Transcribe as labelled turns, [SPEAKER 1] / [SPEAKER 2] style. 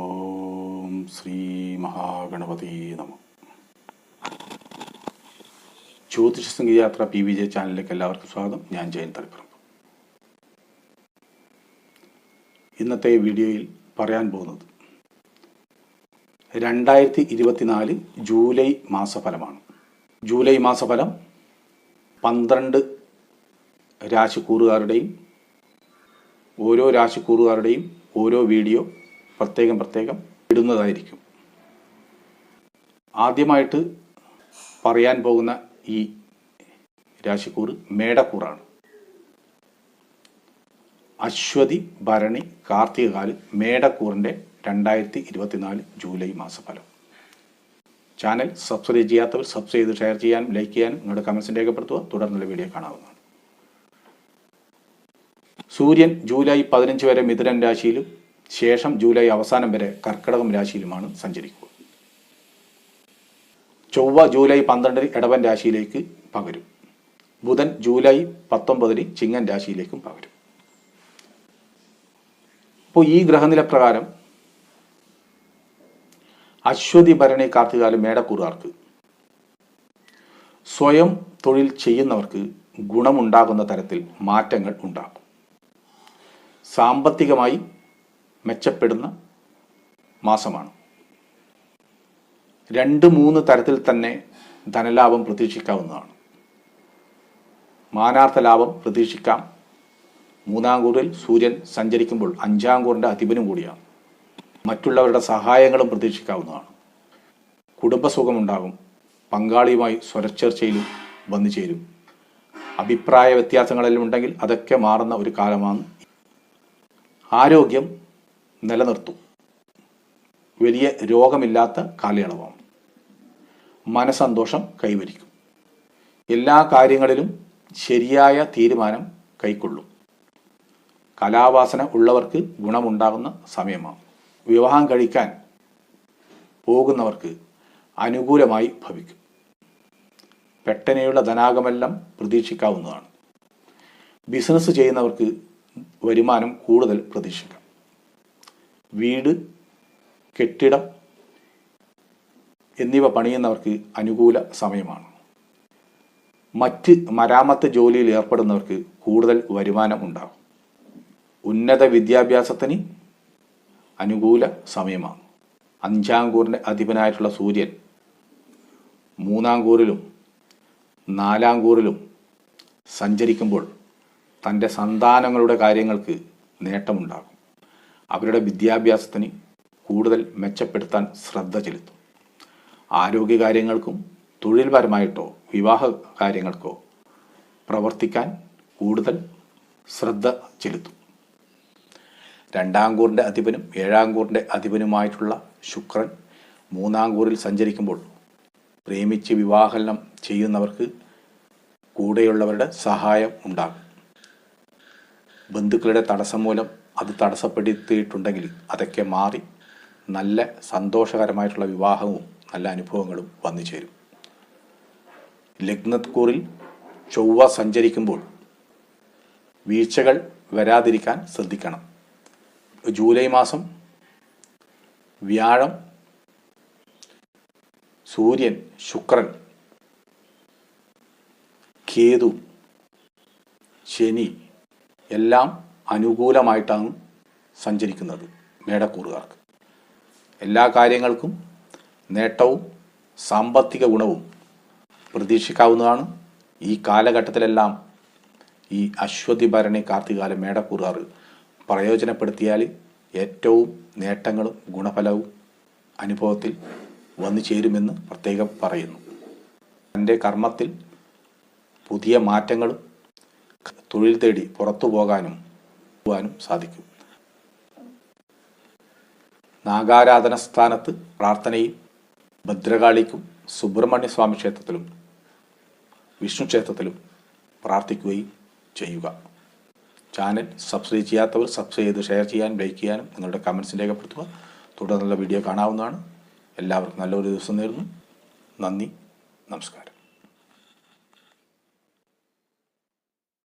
[SPEAKER 1] ഓം ശ്രീ മഹാഗണപതി നമ. ജ്യോതിഷ സംഗീതയാത്ര P V J ചാനലിലേക്ക് എല്ലാവർക്കും സ്വാഗതം. ഞാൻ ജയൻ തളിപ്പറമ്പ്. ഇന്നത്തെ വീഡിയോയിൽ പറയാൻ പോകുന്നത് രണ്ടായിരത്തി ഇരുപത്തിനാല് ജൂലൈ മാസഫലമാണ്. ജൂലൈ മാസഫലം പന്ത്രണ്ട് രാശിക്കൂറുകാരുടെയും ഓരോ രാശിക്കൂറുകാരുടെയും ഓരോ വീഡിയോ പ്രത്യേകം പ്രത്യേകം ഇടുന്നതായിരിക്കും. ആദ്യമായിട്ട് പറയാൻ പോകുന്ന ഈ രാശിക്കൂറ് മേടക്കൂറാണ്. അശ്വതി ഭരണി കാർത്തികകാൽ മേടക്കൂറിന്റെ രണ്ടായിരത്തി ഇരുപത്തിനാല് ജൂലൈ മാസഫലം. ചാനൽ സബ്സ്ക്രൈബ് ചെയ്യാത്തവർ സബ്സ്ക്രൈബ് ചെയ്ത് ഷെയർ ചെയ്യാനും ലൈക്ക് ചെയ്യാനും നിങ്ങളുടെ കമൻസ് രേഖപ്പെടുത്തുക. തുടർന്നുള്ള വീഡിയോ കാണാവുന്നതാണ്. സൂര്യൻ ജൂലൈ പതിനഞ്ച് വരെ മിഥുനൻ രാശിയിലും ശേഷം ജൂലൈ അവസാനം വരെ കർക്കിടകം രാശിയിലുമാണ് സഞ്ചരിക്കുക. ചൊവ്വ ജൂലൈ പന്ത്രണ്ടിന് ഇടവൻ രാശിയിലേക്ക് പകരും. ബുധൻ ജൂലൈ പത്തൊമ്പതിന് ചിങ്ങൻ രാശിയിലേക്കും പകരും. അപ്പോൾ ഈ ഗ്രഹനില പ്രകാരം അശ്വതി ഭരണി കാർത്തികാല മേടക്കൂറുകാർക്ക് സ്വയം തൊഴിൽ ചെയ്യുന്നവർക്ക് ഗുണമുണ്ടാകുന്ന തരത്തിൽ മാറ്റങ്ങൾ ഉണ്ടാകും. സാമ്പത്തികമായി മെച്ചപ്പെടുന്ന മാസമാണ്. രണ്ട് മൂന്ന് തരത്തിൽ തന്നെ ധനലാഭം പ്രതീക്ഷിക്കാവുന്നതാണ്. മാനാർത്ഥ ലാഭം പ്രതീക്ഷിക്കാം. മൂന്നാം കൂറിൽ സൂര്യൻ സഞ്ചരിക്കുമ്പോൾ അഞ്ചാം കൂറിന്റെ അധിപനും കൂടിയാണ്. മറ്റുള്ളവരുടെ സഹായങ്ങളും പ്രതീക്ഷിക്കാവുന്നതാണ്. കുടുംബസുഖമുണ്ടാകും. പങ്കാളിയുമായി സ്വരച്ചേർച്ചയിലും വന്നു ചേരും. അഭിപ്രായ വ്യത്യാസങ്ങളെല്ലാം ഉണ്ടെങ്കിൽ അതൊക്കെ മാറുന്ന ഒരു കാലമാണ്. ആരോഗ്യം നിലനിർത്തും. വലിയ രോഗമില്ലാത്ത കാലയളവാണ്. മനസന്തോഷം കൈവരിക്കും. എല്ലാ കാര്യങ്ങളിലും ശരിയായ തീരുമാനം കൈക്കൊള്ളും. കലാവാസന ഉള്ളവർക്ക് ഗുണമുണ്ടാകുന്ന സമയമാണ്. വിവാഹം കഴിക്കാൻ പോകുന്നവർക്ക് അനുകൂലമായി ഭവിക്കും. പെട്ടെനെയുള്ള ധനാഗമെല്ലാം പ്രതീക്ഷിക്കാവുന്നതാണ്. ബിസിനസ് ചെയ്യുന്നവർക്ക് വരുമാനം കൂടുതൽ പ്രതീക്ഷിക്കാം. വീട് കെട്ടിടം എന്നിവ പണിയുന്നവർക്ക് അനുകൂല സമയമാണ്. മറ്റ് മരാമത്ത് ജോലിയിൽ ഏർപ്പെടുന്നവർക്ക് കൂടുതൽ വരുമാനം ഉണ്ടാകും. ഉന്നത വിദ്യാഭ്യാസത്തിന് അനുകൂല സമയമാണ്. അഞ്ചാം കൂറിന്റെ അധിപനായിട്ടുള്ള സൂര്യൻ മൂന്നാം കൂറിലും നാലാം കൂറിലും സഞ്ചരിക്കുമ്പോൾ തന്റെ സന്താനങ്ങളുടെ കാര്യങ്ങൾക്ക് നേട്ടമുണ്ടാകും. അവരുടെ വിദ്യാഭ്യാസത്തിന് കൂടുതൽ മെച്ചപ്പെടുത്താൻ ശ്രദ്ധ ചെലുത്തും. ആരോഗ്യകാര്യങ്ങൾക്കും തൊഴിൽപരമായിട്ടോ വിവാഹ കാര്യങ്ങൾക്കോ പ്രവർത്തിക്കാൻ കൂടുതൽ ശ്രദ്ധ ചെലുത്തും. രണ്ടാം കൂറിന്റെ അധിപനും ഏഴാം കൂറിന്റെ അധിപനുമായിട്ടുള്ള ശുക്രൻ മൂന്നാം കൂറിൽ സഞ്ചരിക്കുമ്പോൾ പ്രേമിച്ച് വിവാഹനം ചെയ്യുന്നവർക്ക് കൂടെയുള്ളവരുടെ സഹായം ഉണ്ടാകും. ബന്ധുക്കളുടെ തടസ്സം മൂലം അത് തടസ്സപ്പെടുത്തിയിട്ടുണ്ടെങ്കിൽ അതൊക്കെ മാറി നല്ല സന്തോഷകരമായിട്ടുള്ള വിവാഹവും നല്ല അനുഭവങ്ങളും വന്നു ചേരും. ലഗ്നത്കൂറിൽ ചൊവ്വ സഞ്ചരിക്കുമ്പോൾ വീഴ്ചകൾ വരാതിരിക്കാൻ ശ്രദ്ധിക്കണം. ജൂലൈ മാസം വ്യാഴം സൂര്യൻ ശുക്രൻ കേതു ശനി എല്ലാം അനുകൂലമായിട്ടാണ് സഞ്ചരിക്കുന്നത് മേടക്കൂറുകാർക്ക്. എല്ലാ കാര്യങ്ങൾക്കും നേട്ടവും സാമ്പത്തിക ഗുണവും പ്രതീക്ഷിക്കാവുന്നതാണ്. ഈ കാലഘട്ടത്തിലെല്ലാം ഈ അശ്വതി ഭരണി കാർത്തികാല മേടക്കൂറുകാർ പ്രയോജനപ്പെടുത്തിയാൽ ഏറ്റവും നേട്ടങ്ങളും ഗുണഫലവും അനുഭവത്തിൽ വന്നു ചേരുമെന്ന് പ്രത്യേകം പറയുന്നു. തന്റെ കർമ്മത്തിൽ പുതിയ മാറ്റങ്ങളും തൊഴിൽ തേടി പുറത്തു പോകാനും പോകാനും സാധിക്കും. നാഗാരാധന സ്ഥാനത്ത് പ്രാർത്ഥനയും ഭദ്രകാളിക്കും സുബ്രഹ്മണ്യ സ്വാമി ക്ഷേത്രത്തിലും വിഷ്ണു ക്ഷേത്രത്തിലും പ്രാർത്ഥിക്കുകയും ചെയ്യുക. ചാനൽ സബ്സ്ക്രൈബ് ചെയ്യാത്തവർ സബ്സ്ക്രൈബ് ചെയ്ത് ഷെയർ ചെയ്യാനും ലൈക്ക് ചെയ്യാനും നിങ്ങളുടെ കമൻസ് രേഖപ്പെടുത്തുക. തുടർന്നുള്ള വീഡിയോ കാണാവുന്നതാണ്. എല്ലാവർക്കും നല്ലൊരു ദിവസം നേരുന്നു. നന്ദി. നമസ്കാരം.